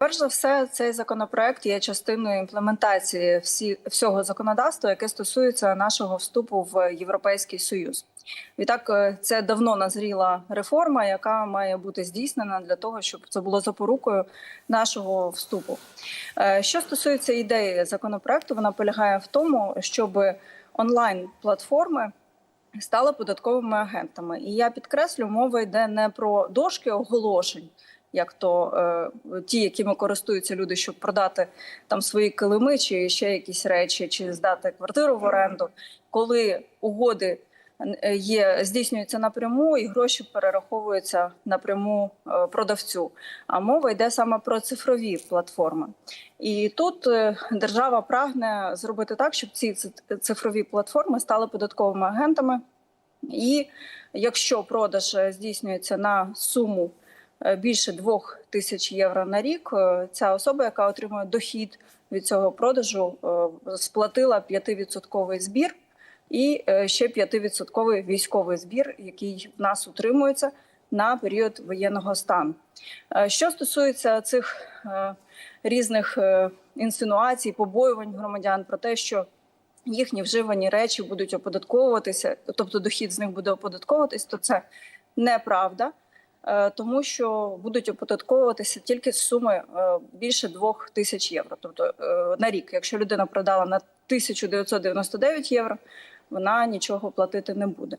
Перш за все, цей законопроект є частиною імплементації всі, всього законодавства, яке стосується нашого вступу в Європейський Союз. Відтак, е, це давно назріла реформа, яка має бути здійснена для того, щоб це було запорукою нашого вступу. Е, Що стосується ідеї законопроекту, вона полягає в тому, щоб онлайн-платформи стали податковими агентами. І я підкреслю, мова йде не про дошки оголошень, як то е, ті, якими користуються люди, щоб продати там свої килими чи ще якісь речі, чи здати квартиру в оренду, коли угоди е, є здійснюються напряму і гроші перераховуються напряму е, продавцю. А мова йде саме про цифрові платформи. І тут е, держава прагне зробити так, щоб ці цифрові платформи стали податковими агентами. І якщо продаж здійснюється на суму більше двох тисяч євро на рік, е, ця особа, яка отримує дохід від цього продажу, е, сплатила 5% збір і е, ще 5% військовий збір, який в нас утримується на період воєнного стану. Е, Що стосується цих е, різних е, інсинуацій, побоювань громадян про те, що їхні вживані речі будуть оподатковуватися, тобто дохід з них буде оподатковуватись, то це неправда, е, тому що будуть оподатковуватися тільки суми е, більше двох тисяч євро. Тобто е, на рік, якщо людина продала на 1999 євро, вона нічого платити не буде.